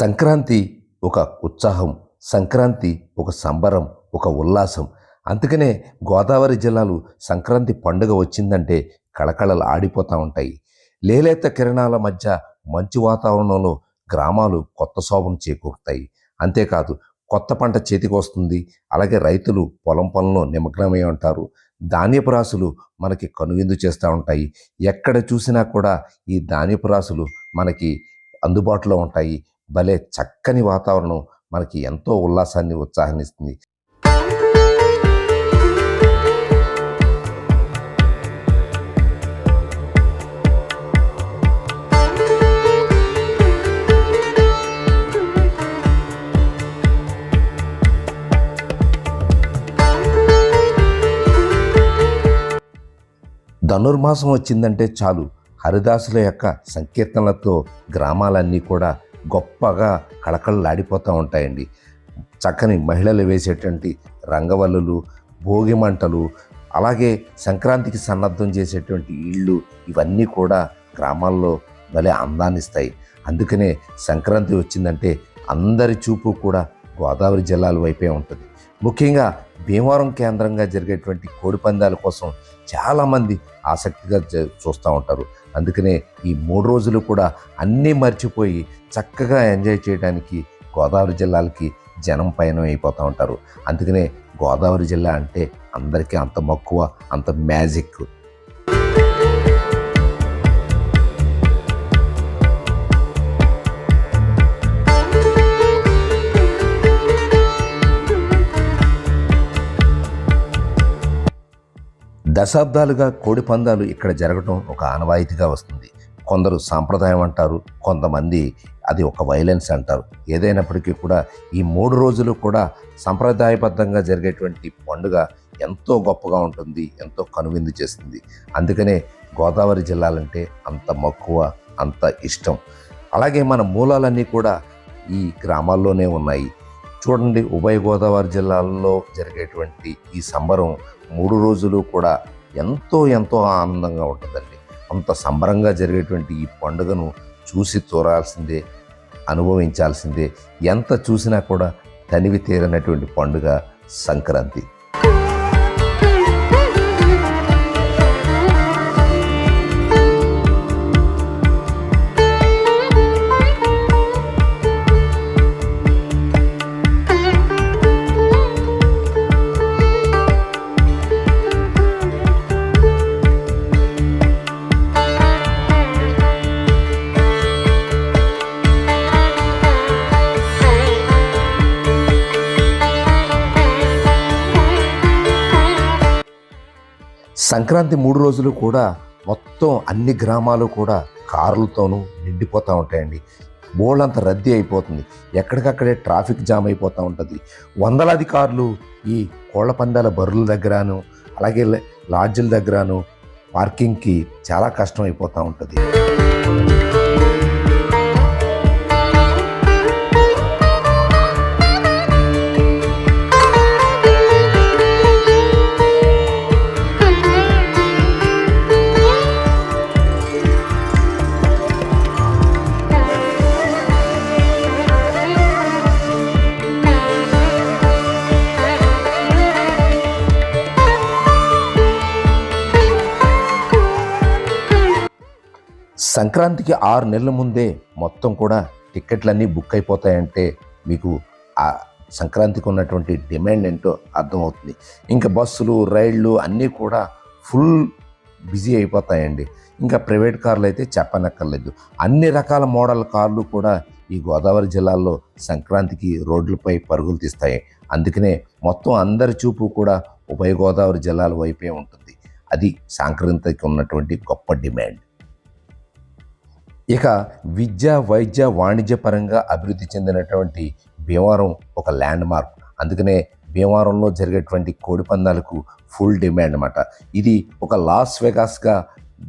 సంక్రాంతి ఒక ఉత్సాహం సంక్రాంతి ఒక సంబరం ఒక ఉల్లాసం. అందుకనే గోదావరి జిల్లాలు సంక్రాంతి పండుగ వచ్చిందంటే కళకళలు ఆడిపోతూ ఉంటాయి. లేలేత కిరణాల మధ్య మంచు వాతావరణంలో గ్రామాలు కొత్త శోభను చేకూరుతాయి. అంతేకాదు కొత్త పంట చేతికి వస్తుంది. అలాగే రైతులు పొలం పనుల్లో నిమగ్నమై ఉంటారు. ధాన్యపు రాసులు మనకి కనువిందు చేస్తూ ఉంటాయి. ఎక్కడ చూసినా కూడా ఈ ధాన్యపు రాసులు మనకి అందుబాటులో ఉంటాయి. భలే చక్కని వాతావరణం మనకి ఎంతో ఉల్లాసాన్ని ఉత్సాహాన్ని ఇస్తుంది ధనుర్మాసం వచ్చిందంటే చాలు. హరిదాసుల యొక్క సంకీర్తనలతో గ్రామాలన్నీ కూడా గొప్పగా కళకళలాడిపోతూ ఉంటాయండి. చక్కని మహిళలు వేసేటువంటి రంగవల్లులు భోగి మంటలు అలాగే సంక్రాంతికి సన్నద్ధం చేసేటువంటి ఇళ్ళు ఇవన్నీ కూడా గ్రామాల్లో భలే అందాన్ని ఇస్తాయి అందుకనే సంక్రాంతి వచ్చిందంటే అందరి చూపు కూడా గోదావరి జిల్లాల వైపే ఉంటుంది. ముఖ్యంగా భీమవరం కేంద్రంగా జరిగేటువంటి కోడి పందాల కోసం చాలామంది ఆసక్తిగా చూస్తూ ఉంటారు. అందుకనే ఈ మూడు రోజులు కూడా అన్నీ మర్చిపోయి చక్కగా ఎంజాయ్ చేయడానికి గోదావరి జిల్లాలకి జనం పయనం అయిపోతూ ఉంటారు. అందుకనే గోదావరి జిల్లా అంటే అందరికీ అంత మక్కువ అంత మ్యాజిక్. దశాబ్దాలుగా కోడి పందాలు ఇక్కడ జరగడం ఒక ఆనవాయితీగా వస్తుంది. కొందరు సాంప్రదాయం అంటారు కొంతమంది అది ఒక వైలెన్స్ అంటారు. ఏదైనప్పటికీ కూడా ఈ మూడు రోజులు కూడా సంప్రదాయబద్ధంగా జరిగేటువంటి పండుగ ఎంతో గొప్పగా ఉంటుంది ఎంతో కనువిందు చేస్తుంది. అందుకనే గోదావరి జిల్లాలంటే అంత మక్కువ అంత ఇష్టం. అలాగే మన మూలాలన్నీ కూడా ఈ గ్రామాల్లోనే ఉన్నాయి. చూడండి ఉభయ గోదావరి జిల్లాల్లో జరిగేటువంటి ఈ సంబరం మూడు రోజులు కూడా ఎంతో ఎంతో ఆనందంగా ఉంటుందండి. అంత సంబరంగా జరిగేటువంటి ఈ పండుగను చూసి చూడాల్సిందే అనుభవించాల్సిందే. ఎంత చూసినా కూడా తనివి తీరనటువంటి పండుగ సంక్రాంతి. సంక్రాంతి మూడు రోజులు కూడా మొత్తం అన్ని గ్రామాలు కూడా కార్లతోనూ నిండిపోతూ ఉంటాయండి. బోళ్ళంత రద్దీ అయిపోతుంది. ఎక్కడికక్కడే ట్రాఫిక్ జామ్ అయిపోతూ ఉంటుంది. వందలాది కార్లు ఈ కోళ్ళ పందాల బరుల దగ్గరను అలాగే లాడ్జిల దగ్గరను పార్కింగ్కి చాలా కష్టం అయిపోతూ ఉంటుంది. సంక్రాంతికి ఆరు నెలల ముందే మొత్తం కూడా టిక్కెట్లన్నీ బుక్ అయిపోతాయంటే మీకు ఆ సంక్రాంతికి ఉన్నటువంటి డిమాండ్ ఏంటో అర్థమవుతుంది. ఇంకా బస్సులు రైళ్ళు అన్నీ కూడా ఫుల్ బిజీ అయిపోతాయండి. ఇంకా ప్రైవేట్ కార్లు అయితే చెప్పనక్కర్లేదు. అన్ని రకాల మోడల్ కార్లు కూడా ఈ గోదావరి జిల్లాలో సంక్రాంతికి రోడ్లపై పరుగులు తీస్తాయి. అందుకనే మొత్తం అందరి చూపు కూడా ఉభయ గోదావరి జిల్లాల వైపే ఉంటుంది. అది సంక్రాంతికి ఉన్నటువంటి గొప్ప డిమాండ్. ఇక విద్య వైద్య వాణిజ్య పరంగా అభివృద్ధి చెందినటువంటి భీమవరం ఒక ల్యాండ్ మార్క్ అందుకనే భీమవరంలో జరిగేటువంటి కోడి పందాలకు ఫుల్ డిమాండ్ అన్నమాట. ఇది ఒక లాస్ వెగాస్గా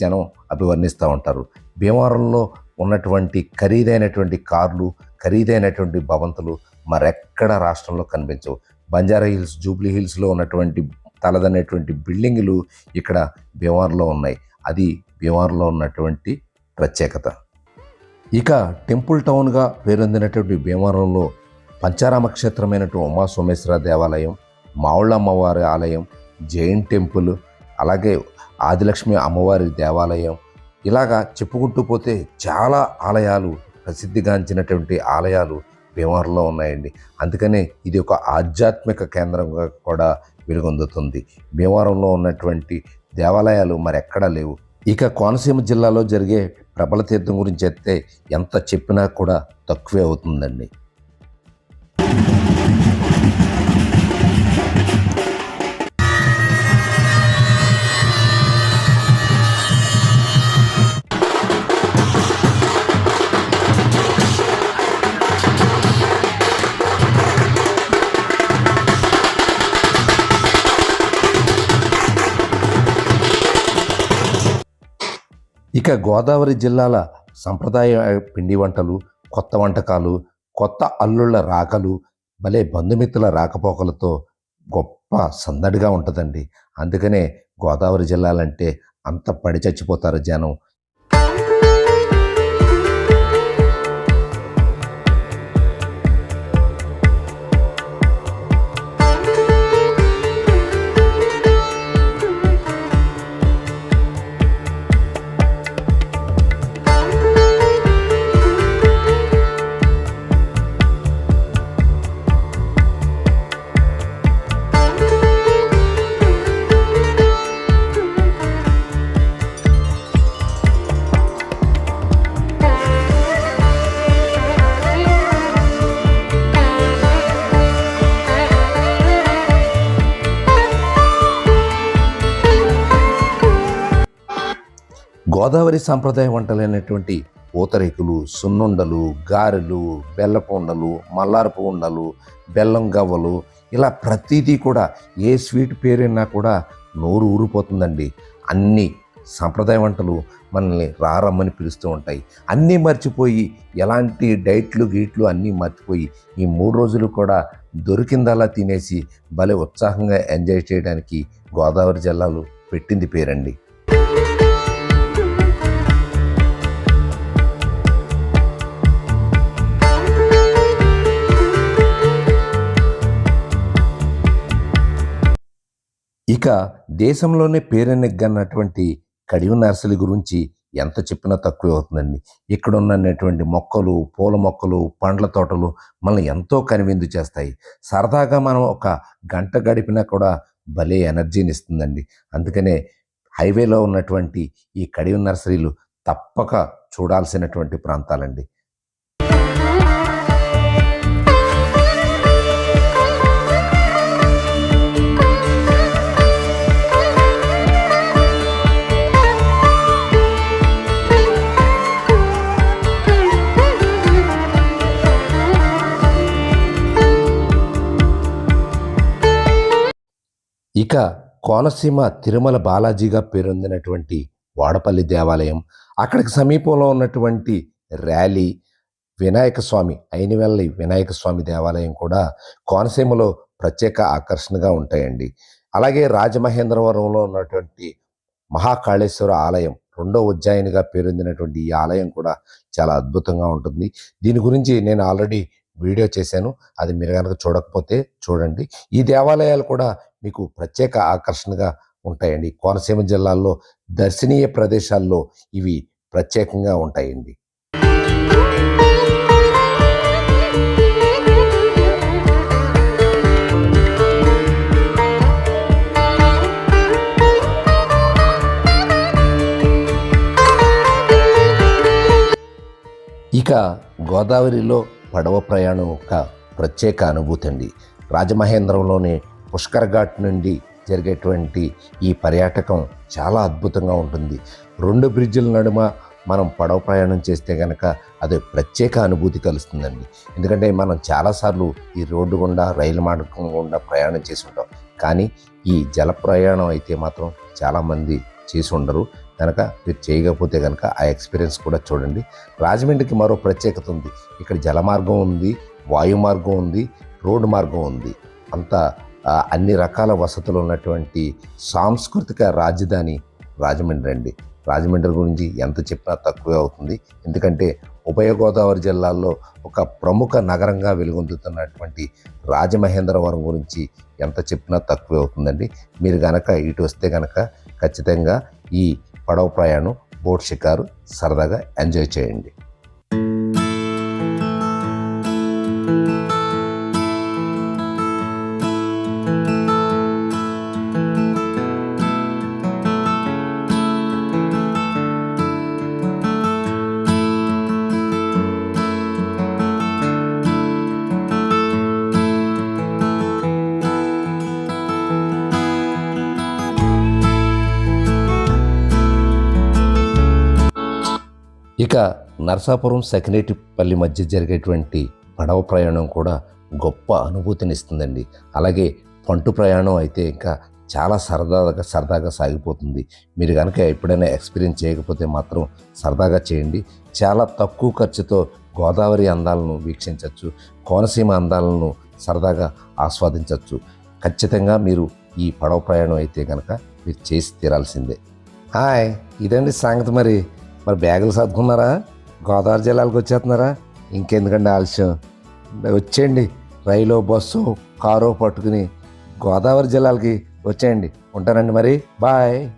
జనం అభివర్ణిస్తూ ఉంటారు. భీమవరంలో ఉన్నటువంటి ఖరీదైనటువంటి కార్లు ఖరీదైనటువంటి భవంతులు మరెక్కడ రాష్ట్రంలో కనిపించవు. బంజారా హిల్స్ జూబ్లీ హిల్స్లో ఉన్నటువంటి తలదనేటువంటి బిల్డింగులు ఇక్కడ భీమవరంలో ఉన్నాయి. అది భీమవరంలో ఉన్నటువంటి ప్రత్యేకత. ఇక టెంపుల్ టౌన్గా పేరొందినటువంటి భీమవరంలో పంచారామ క్షేత్రమైనటువంటి ఉమా సోమేశ్వర దేవాలయం మావుళ్ళ అమ్మవారి ఆలయం జైన్ టెంపుల్ అలాగే ఆదిలక్ష్మి అమ్మవారి దేవాలయం ఇలాగా చెప్పుకుంటూ పోతే చాలా ఆలయాలు ప్రసిద్ధిగాంచినటువంటి ఆలయాలు భీమవరంలో ఉన్నాయండి. అందుకనే ఇది ఒక ఆధ్యాత్మిక కేంద్రంగా కూడా వెలుగొందుతుంది. భీమవరంలో ఉన్నటువంటి దేవాలయాలు మరెక్కడా లేవు. ఇక కోనసీమ జిల్లాలో జరిగే ప్రబల తీర్థం గురించి చెప్తే ఎంత చెప్పినా కూడా తక్కువే అవుతుందండి. ఇక గోదావరి జిల్లాల సంప్రదాయ పిండి వంటలు కొత్త వంటకాలు కొత్త అల్లుళ్ళ రాకలు భలే బంధుమిత్రుల రాకపోకలతో గొప్ప సందడిగా ఉంటుందండి. అందుకనే గోదావరి జిల్లాలంటే అంత పడి చచ్చిపోతారు జనం. గోదావరి సాంప్రదాయ వంటలైనటువంటి పూతరేకులు సున్నుండలు గారెలు బెల్లపు ఉండలు మల్లారపు ఉండలు బెల్లం గవ్వలు ఇలా ప్రతిదీ కూడా ఏ స్వీట్ పేరైనా కూడా నోరు ఊరిపోతుందండి. అన్ని సాంప్రదాయ వంటలు మనల్ని రారమ్మని పిలుస్తూ ఉంటాయి. అన్నీ మర్చిపోయి ఎలాంటి డైట్లు గీట్లు అన్నీ మర్చిపోయి ఈ మూడు రోజులు కూడా దొరికిందలా తినేసి భలే ఉత్సాహంగా ఎంజాయ్ చేయడానికి గోదావరి జిల్లాలో పెట్టింది పేరండి. ఇక దేశంలోనే పేరెనెగ్గన్నటువంటి కడివి నర్సరీ గురించి ఎంత చెప్పినా తక్కువే అవుతుందండి. ఇక్కడ ఉన్నటువంటి మొక్కలు పూల మొక్కలు పండ్ల తోటలు మనల్ని ఎంతో కనువిందు చేస్తాయి. సరదాగా మనం ఒక గంట గడిపినా కూడా భలే ఎనర్జీని ఇస్తుందండి. అందుకనే హైవేలో ఉన్నటువంటి ఈ కడివి నర్సరీలు తప్పక చూడాల్సినటువంటి ప్రాంతాలండి. ఇక కోనసీమ తిరుమల బాలాజీగా పేరొందినటువంటి వాడపల్లి దేవాలయం అక్కడికి సమీపంలో ఉన్నటువంటి ర్యాలీ వినాయక స్వామి అయినవెల్లి వినాయక స్వామి దేవాలయం కూడా కోనసీమలో ప్రత్యేక ఆకర్షణగా ఉంటాయండి. అలాగే రాజమహేంద్రవరంలో ఉన్నటువంటి మహాకాళేశ్వర ఆలయం రెండో ఉజ్జాయినిగా పేరొందినటువంటి ఈ ఆలయం కూడా చాలా అద్భుతంగా ఉంటుంది. దీని గురించి నేను ఆల్రెడీ వీడియో చేశాను అది మీరు కనుక చూడకపోతే చూడండి. ఈ దేవాలయాలు కూడా మీకు ప్రత్యేక ఆకర్షణగా ఉంటాయండి. కోనసీమ జిల్లాల్లో దర్శనీయ ప్రదేశాల్లో ఇవి ప్రత్యేకంగా ఉంటాయండి. ఇక గోదావరిలో పడవ ప్రయాణం ఒక ప్రత్యేక అనుభూతి అండి. రాజమహేంద్రంలోని పుష్కర్ ఘాట్ నుండి జరిగేటువంటి ఈ పర్యాటకం చాలా అద్భుతంగా ఉంటుంది. రెండు బ్రిడ్జిల నడుమ మనం పడవ ప్రయాణం చేస్తే కనుక అది ప్రత్యేక అనుభూతి కలుస్తుందండి. ఎందుకంటే మనం చాలాసార్లు ఈ రోడ్డు గుండా రైలు మార్గం గుండా ప్రయాణం చేసి ఉంటాం. కానీ ఈ జల ప్రయాణం అయితే మాత్రం చాలామంది చేసి ఉండరు. కనుక మీరు చేయకపోతే కనుక ఆ ఎక్స్పీరియన్స్ కూడా చూడండి. రాజమండ్రికి మరో ప్రత్యేకత ఉంది. ఇక్కడ జల మార్గం ఉంది వాయు మార్గం ఉంది రోడ్డు మార్గం ఉంది. అంత అన్ని రకాల వసతులు ఉన్నటువంటి సాంస్కృతిక రాజధాని రాజమండ్రి అండి రాజమండ్రి గురించి ఎంత చెప్పినా తక్కువే అవుతుంది. ఎందుకంటే ఉభయ గోదావరి జిల్లాల్లో ఒక ప్రముఖ నగరంగా వెలుగొందుతున్నటువంటి రాజమహేంద్రవరం గురించి ఎంత చెప్పినా తక్కువే అవుతుందండి. మీరు కనుక ఇటు వస్తే కనుక ఖచ్చితంగా ఈ పడవ ప్రయాణం బోట్ షికారు సరదాగా ఎంజాయ్ చేయండి. ఇక నరసాపురం సకినేటిపల్లి మధ్య జరిగేటువంటి పడవ ప్రయాణం కూడా గొప్ప అనుభూతినిస్తుందండి. అలాగే పంటు ప్రయాణం అయితే ఇంకా చాలా సరదాగా సరదాగా సాగిపోతుంది. మీరు కనుక ఎప్పుడైనా ఎక్స్పీరియన్స్ చేయకపోతే మాత్రం సరదాగా చేయండి. చాలా తక్కువ ఖర్చుతో గోదావరి అందాలను వీక్షించవచ్చు కోనసీమ అందాలను సరదాగా ఆస్వాదించవచ్చు ఖచ్చితంగా మీరు ఈ పడవ ప్రయాణం అయితే కనుక మీరు చేసి తీరాల్సిందే. హాయ్ ఇదండి సంగతి మరి. మరి బ్యాగులు సర్దుకున్నారా? గోదావరి జిల్లాలకు వచ్చేస్తున్నారా? ఇంకెందుకండి ఆలస్యం? వచ్చేయండి. రైలు బస్సు కారో పట్టుకుని గోదావరి జిల్లాలకి వచ్చేయండి. ఉంటానండి మరి. బాయ్.